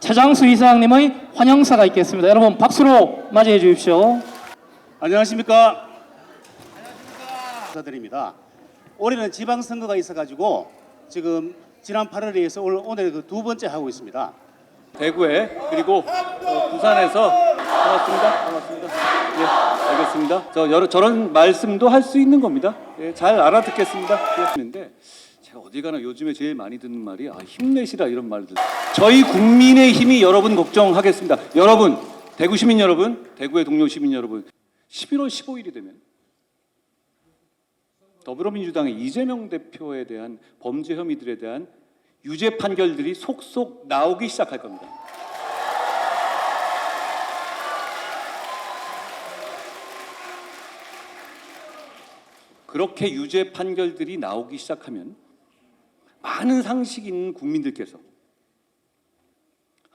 차장수 이사장님의 환영사가 있겠습니다. 여러분 박수로 맞이해 주십시오. 안녕하십니까. 인사드립니다. 올해는 지방선거가 있어가지고 지금 지난 8월에 이어서 오늘, 오늘 그 두 번째 하고 있습니다. 대구에 그리고 어, 부산에서 반갑습니다. 반갑습니다. 예, 알겠습니다. 저 여러 저런 말씀도 할 수 있는 겁니다. 예, 잘 알아듣겠습니다. 그런데 제가 어디 가나 요즘에 제일 많이 듣는 말이 아, 힘내시라 이런 말들. 저희 국민의 힘이 여러분 걱정하겠습니다. 여러분 대구 시민 여러분, 대구의 동료 시민 여러분, 11월 15일이 되면 더불어민주당의 이재명 대표에 대한 범죄 혐의들에 대한 유죄 판결들이 속속 나오기 시작할 겁니다. 그렇게 유죄 판결들이 나오기 시작하면 많은 상식 있는 국민들께서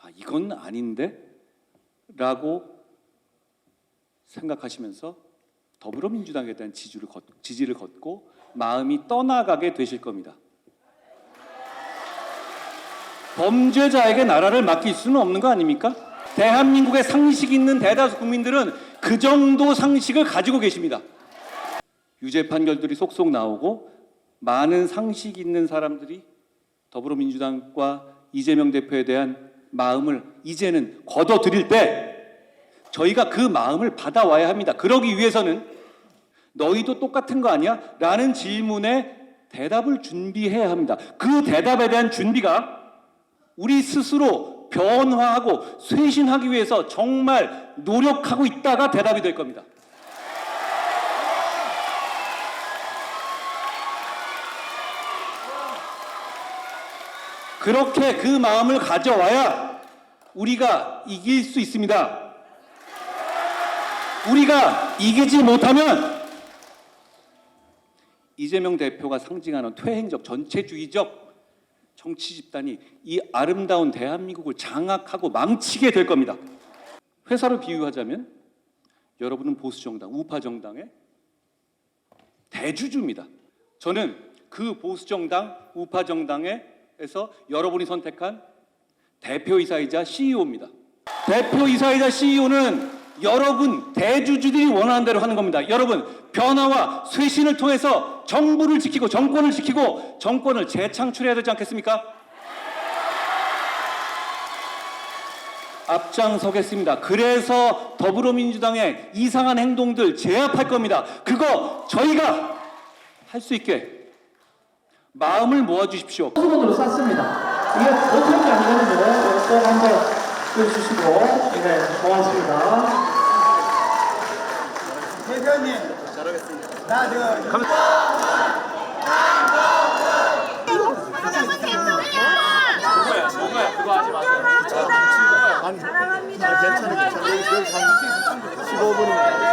아 이건 아닌데 라고 생각하시면서 더불어민주당에 대한 지지를, 걷, 지지를 걷고 마음이 떠나가게 되실 겁니다. 범죄자에게 나라를 맡길 수는 없는 거 아닙니까? 대한민국의 상식 있는 대다수 국민들은 그 정도 상식을 가지고 계십니다. 유죄 판결들이 속속 나오고 많은 상식 있는 사람들이 더불어민주당과 이재명 대표에 대한 마음을 이제는 걷어들일 때 저희가 그 마음을 받아와야 합니다. 그러기 위해서는 너희도 똑같은 거 아니야? 라는 질문에 대답을 준비해야 합니다. 그 대답에 대한 준비가 우리 스스로 변화하고 쇄신하기 위해서 정말 노력하고 있다가 대답이 될 겁니다. 그렇게 그 마음을 가져와야 우리가 이길 수 있습니다. 우리가 이기지 못하면 이재명 대표가 상징하는 퇴행적 전체주의적 정치 집단이 이 아름다운 대한민국을 장악하고 망치게 될 겁니다. 회사로 비유하자면 여러분은 보수 정당, 우파 정당의 대주주입니다. 저는 그 보수 정당, 우파 정당 에서 여러분이 선택한 대표이사이자 CEO입니다. 대표이사이자 CEO는 여러분 대주주들이 원하는 대로 하는 겁니다. 여러분 변화와 쇄신을 통해서 정부를 지키고 정권을 지키고 정권을 재창출해야 되지 않겠습니까? 앞장서겠습니다. 그래서 더불어민주당의 이상한 행동들 제압할 겁니다. 그거 저희가 할 수 있게 마음을 모아 주십시오. 수건으로 쌌습니다. 이게 어떻게 하는지 꼭 한번 보여주시고 네 고맙습니다. 대표님 잘하겠습니다. 나저 사랑합니다. 괜찮아요. 15분은